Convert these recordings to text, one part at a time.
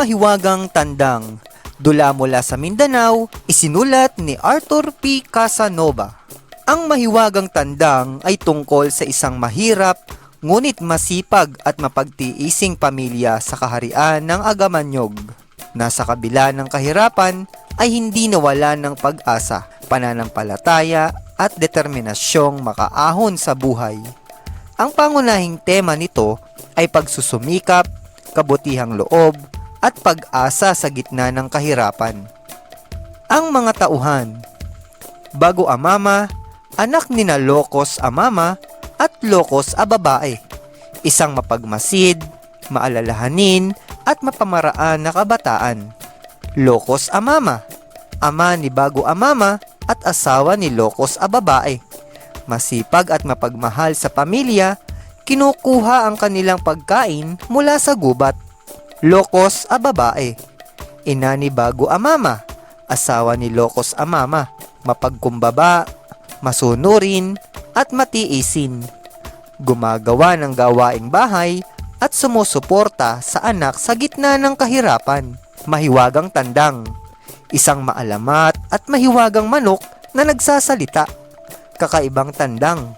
mahiwagang tandang, dula mula sa Mindanao, isinulat ni Arthur P. Casanova. Ang mahiwagang tandang ay tungkol sa isang mahirap ngunit masipag at mapagtiising pamilya sa kaharian ng Agamanyog. Nasa kabila ng kahirapan ay hindi nawala ng pag-asa, pananampalataya at determinasyong makaahon sa buhay. Ang pangunahing tema nito ay pagsusumikap, kabutihang loob, at pag-asa sa gitna ng kahirapan. Ang mga tauhan Bago amama, anak ni na Lokos amama at Lokos a babae. Isang mapagmasid, maalalahanin, at mapamaraan na kabataan. Lokos amama, ama ni Bago amama at asawa ni Lokos a babae. Masipag at mapagmahal sa pamilya, kinukuha ang kanilang pagkain mula sa gubat. Lokos a babae. Ina ni Bago Amama, asawa ni Lokos Amama, mapagkumbaba, masunurin, at matiisin. Gumagawa ng gawaing bahay at sumusuporta sa anak sa gitna ng kahirapan. Mahiwagang tandang, isang maalamat at mahiwagang manok na nagsasalita. Kakaibang tandang,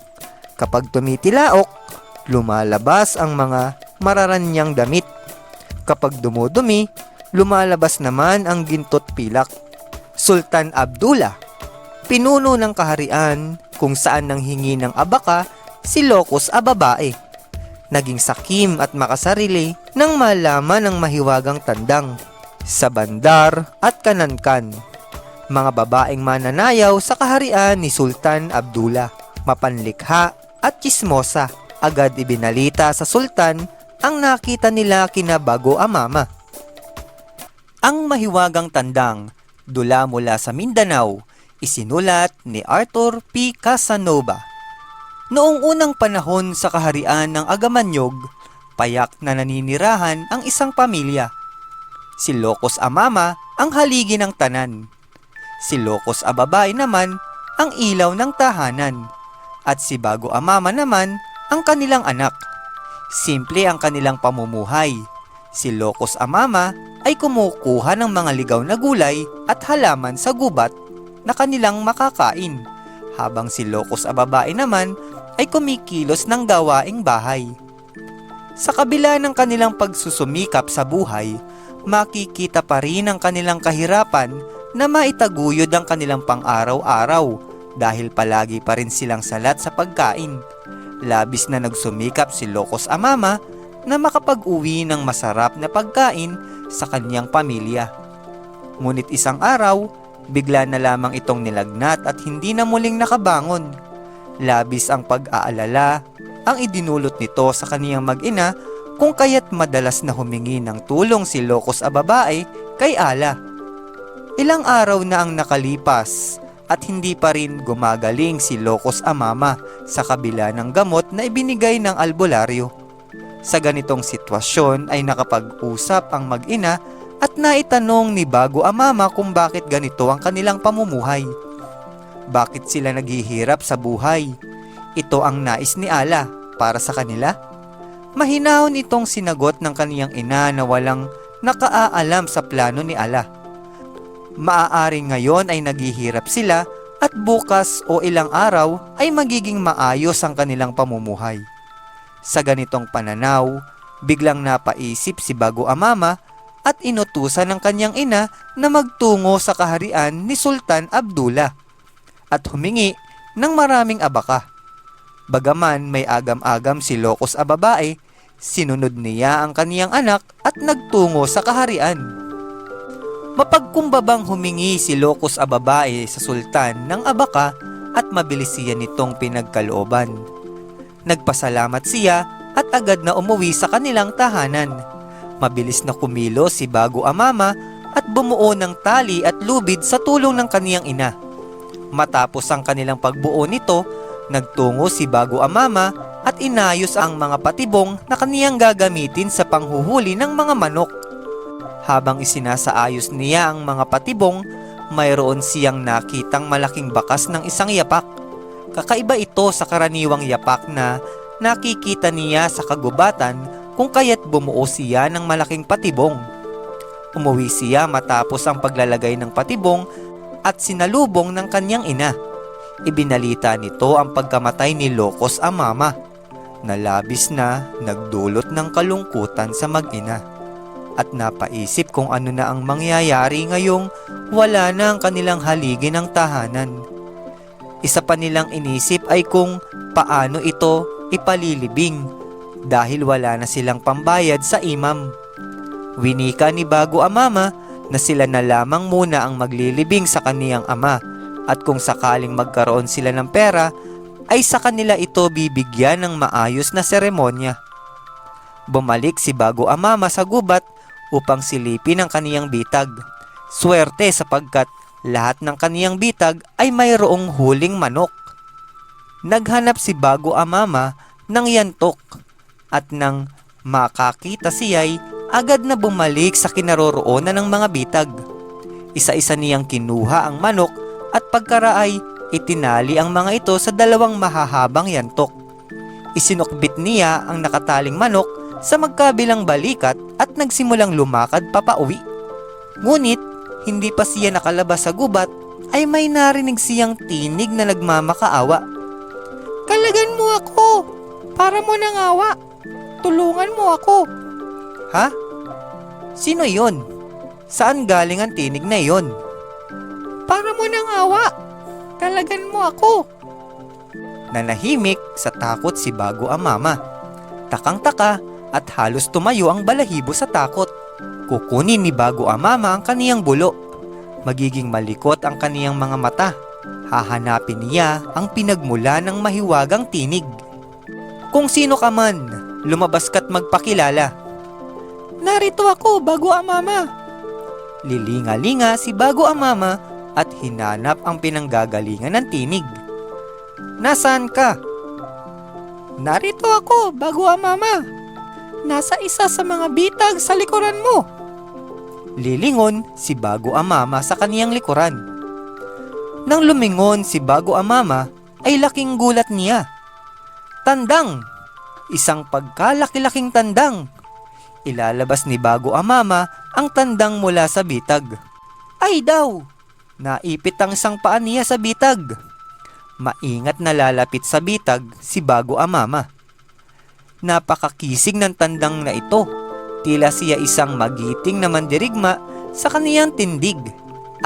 kapag tumitilaok, lumalabas ang mga mararanyang damit. Kapag dumudumi, lumalabas naman ang gintot pilak. Sultan Abdullah, pinuno ng kaharian kung saan nang hingi ng abaka si Locos a babae. Naging sakim at makasarili nang malaman ng mahiwagang tandang sa bandar at kanankan. Mga babaeng mananayaw sa kaharian ni Sultan Abdullah, mapanlikha at chismosa. Agad ibinalita sa sultan ang nakita nila kina Bago Amama. Ang mahiwagang tandang, dula mula sa Mindanao, isinulat ni Arthur P. Casanova. Noong unang panahon sa kaharian ng Agamanyog, payak na naninirahan ang isang pamilya. Si Locos Amama ang haligi ng tanan. Si Locos Ababay naman ang ilaw ng tahanan. At si Bago Amama naman ang kanilang anak. Simple ang kanilang pamumuhay. Si Locos Amama ay kumukuha ng mga ligaw na gulay at halaman sa gubat na kanilang makakain, habang si Locos Ababae naman ay kumikilos ng gawaing bahay. Sa kabila ng kanilang pagsusumikap sa buhay, makikita pa rin ang kanilang kahirapan na maitaguyod ang kanilang pang-araw-araw dahil palagi pa rin silang salat sa pagkain labis na nagsumikap si Locos Amama na makapag-uwi ng masarap na pagkain sa kanyang pamilya. Ngunit isang araw, bigla na lamang itong nilagnat at hindi na muling nakabangon. Labis ang pag-aalala ang idinulot nito sa kaniyang mag-ina kung kaya't madalas na humingi ng tulong si Locos a babae kay Ala. Ilang araw na ang nakalipas at hindi pa rin gumagaling si Locos Amama sa kabila ng gamot na ibinigay ng albularyo. Sa ganitong sitwasyon ay nakapag-usap ang mag-ina at naitanong ni Bago Amama kung bakit ganito ang kanilang pamumuhay. Bakit sila naghihirap sa buhay? Ito ang nais ni Ala para sa kanila? Mahinahon itong sinagot ng kaniyang ina na walang nakaaalam sa plano ni Ala maaaring ngayon ay naghihirap sila at bukas o ilang araw ay magiging maayos ang kanilang pamumuhay. Sa ganitong pananaw, biglang napaisip si Bago Amama at inutusan ng kanyang ina na magtungo sa kaharian ni Sultan Abdullah at humingi ng maraming abaka. Bagaman may agam-agam si Locos a babae, sinunod niya ang kaniyang anak at nagtungo sa kaharian. Mapagkumbabang humingi si Locos a babae sa sultan ng abaka at mabilis siya nitong pinagkalooban. Nagpasalamat siya at agad na umuwi sa kanilang tahanan. Mabilis na kumilo si Bago Amama at bumuo ng tali at lubid sa tulong ng kaniyang ina. Matapos ang kanilang pagbuo nito, nagtungo si Bago Amama at inayos ang mga patibong na kaniyang gagamitin sa panghuhuli ng mga manok. Habang isinasaayos niya ang mga patibong, mayroon siyang nakitang malaking bakas ng isang yapak. Kakaiba ito sa karaniwang yapak na nakikita niya sa kagubatan kung kaya't bumuo siya ng malaking patibong. Umuwi siya matapos ang paglalagay ng patibong at sinalubong ng kanyang ina. Ibinalita nito ang pagkamatay ni Locos Amama na labis na nagdulot ng kalungkutan sa mag-ina. At napaisip kung ano na ang mangyayari ngayong wala na ang kanilang haligi ng tahanan. Isa pa nilang inisip ay kung paano ito ipalilibing dahil wala na silang pambayad sa imam. Winika ni Bago Amama na sila na lamang muna ang maglilibing sa kaniyang ama at kung sakaling magkaroon sila ng pera ay sa kanila ito bibigyan ng maayos na seremonya. Bumalik si Bago Amama sa gubat upang silipin ang kaniyang bitag. Swerte sapagkat lahat ng kaniyang bitag ay mayroong huling manok. Naghanap si Bago Amama ng yantok at nang makakita siya'y agad na bumalik sa kinaroroonan ng mga bitag. Isa-isa niyang kinuha ang manok at pagkaraay itinali ang mga ito sa dalawang mahahabang yantok. Isinukbit niya ang nakataling manok sa magkabilang balikat at nagsimulang lumakad papauwi. Ngunit hindi pa siya nakalabas sa gubat ay may narinig siyang tinig na nagmamakaawa. Kalagan mo ako! Para mo nang awa! Tulungan mo ako! Ha? Sino yon? Saan galing ang tinig na yon? Para mo nang awa! Kalagan mo ako! Nanahimik sa takot si Bago ang mama. Takang-taka at halos tumayo ang balahibo sa takot. Kukunin ni Bago ang mama ang kaniyang bulo. Magiging malikot ang kaniyang mga mata. Hahanapin niya ang pinagmula ng mahiwagang tinig. Kung sino ka man, lumabas ka't magpakilala. Narito ako, Bago ang mama. Lilinga-linga si Bago ang mama at hinanap ang pinanggagalingan ng tinig. Nasaan ka? Narito ako, Bago ang mama. Nasa isa sa mga bitag sa likuran mo. Lilingon si Bago Amama sa kaniyang likuran. Nang lumingon si Bago Amama ay laking gulat niya. Tandang! Isang pagkalaki-laking tandang. Ilalabas ni Bago Amama ang tandang mula sa bitag. Ay daw! Naipit ang isang paa niya sa bitag. Maingat na lalapit sa bitag si Bago Amama. Napakakisig ng tandang na ito. Tila siya isang magiting na mandirigma sa kaniyang tindig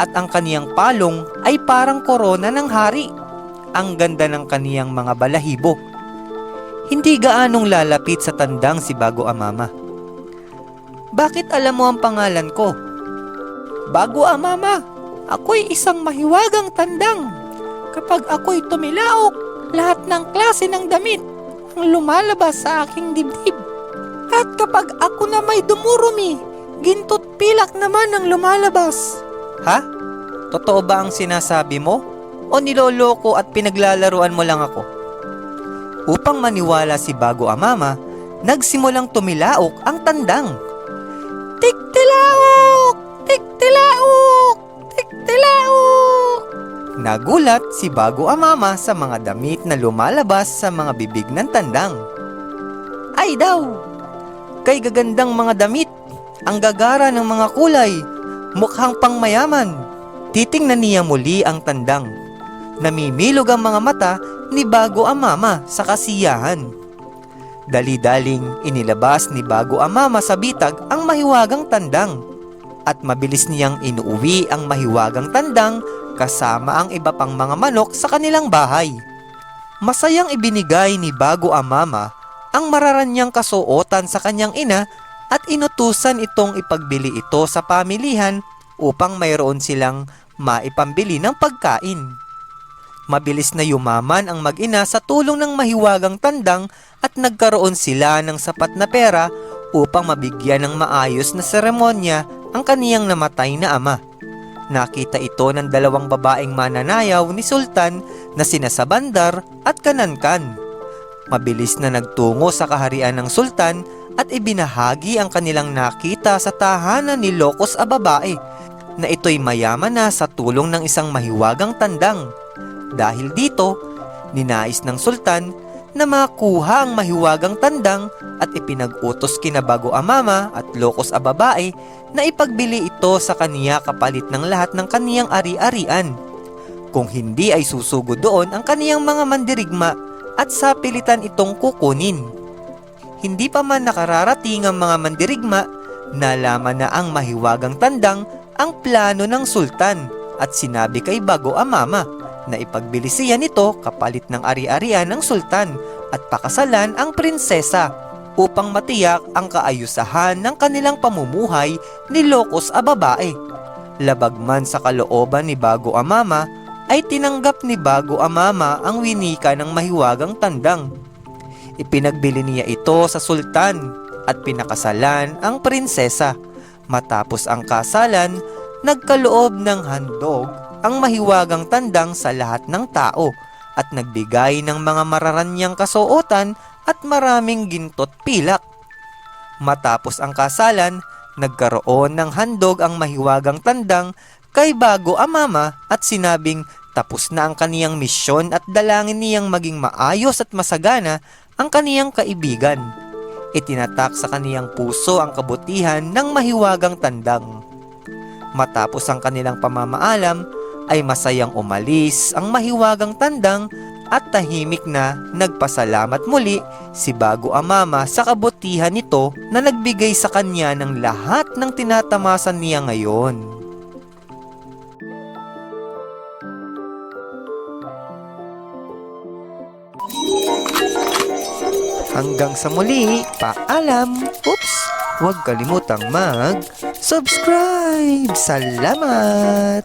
at ang kaniyang palong ay parang korona ng hari. Ang ganda ng kaniyang mga balahibo. Hindi gaanong lalapit sa tandang si Bago Amama. Bakit alam mo ang pangalan ko? Bago Amama, ako'y isang mahiwagang tandang. Kapag ako'y tumilaok, lahat ng klase ng damit ang lumalabas sa aking dibdib. At kapag ako na may dumurumi, gintot pilak naman ang lumalabas. Ha? Totoo ba ang sinasabi mo? O niloloko at pinaglalaruan mo lang ako? Upang maniwala si Bago Amama, nagsimulang tumilaok ang tandang. Tiktilaok! Tiktilaok! Nagulat si Bago Amama sa mga damit na lumalabas sa mga bibig ng tandang. Ay daw! Kay gagandang mga damit, ang gagara ng mga kulay, mukhang pangmayaman. Titingnan niya muli ang tandang. Namimilog ang mga mata ni Bago Amama sa kasiyahan. Dali-daling inilabas ni Bago Amama sa bitag ang mahiwagang tandang at mabilis niyang inuuwi ang mahiwagang tandang kasama ang iba pang mga manok sa kanilang bahay. Masayang ibinigay ni Bago Amama ang mararanyang kasuotan sa kanyang ina at inutusan itong ipagbili ito sa pamilihan upang mayroon silang maipambili ng pagkain. Mabilis na yumaman ang mag-ina sa tulong ng mahiwagang tandang at nagkaroon sila ng sapat na pera upang mabigyan ng maayos na seremonya ang kaniyang namatay na ama. Nakita ito ng dalawang babaeng mananayaw ni Sultan na sina Sabandar at Kanankan. Mabilis na nagtungo sa kaharian ng Sultan at ibinahagi ang kanilang nakita sa tahanan ni Locos a babae na ito'y mayaman na sa tulong ng isang mahiwagang tandang. Dahil dito, ninais ng Sultan na makuha ang mahiwagang tandang ipinag-utos kina Bago Amama at Lokos a babae na ipagbili ito sa kaniya kapalit ng lahat ng kaniyang ari-arian. Kung hindi ay susugo doon ang kaniyang mga mandirigma at sa pilitan itong kukunin. Hindi pa man nakararating ang mga mandirigma, nalaman na ang mahiwagang tandang ang plano ng sultan at sinabi kay Bago Amama na ipagbili siya nito kapalit ng ari-arian ng sultan at pakasalan ang prinsesa upang matiyak ang kaayusahan ng kanilang pamumuhay ni Lokos a babae. Labag man sa kalooban ni Bago Amama ay tinanggap ni Bago Amama ang winika ng mahiwagang tandang. Ipinagbili niya ito sa sultan at pinakasalan ang prinsesa. Matapos ang kasalan, nagkaloob ng handog ang mahiwagang tandang sa lahat ng tao at nagbigay ng mga mararanyang kasuotan at maraming gintot pilak. Matapos ang kasalan, nagkaroon ng handog ang mahiwagang tandang kay Bago Amama at sinabing tapos na ang kaniyang misyon at dalangin niyang maging maayos at masagana ang kaniyang kaibigan. Itinatak sa kaniyang puso ang kabutihan ng mahiwagang tandang. Matapos ang kanilang pamamaalam, ay masayang umalis ang mahiwagang tandang at tahimik na nagpasalamat muli si Bago Amama sa kabutihan nito na nagbigay sa kanya ng lahat ng tinatamasan niya ngayon. Hanggang sa muli, paalam! Oops! Huwag kalimutang mag-subscribe! Salamat!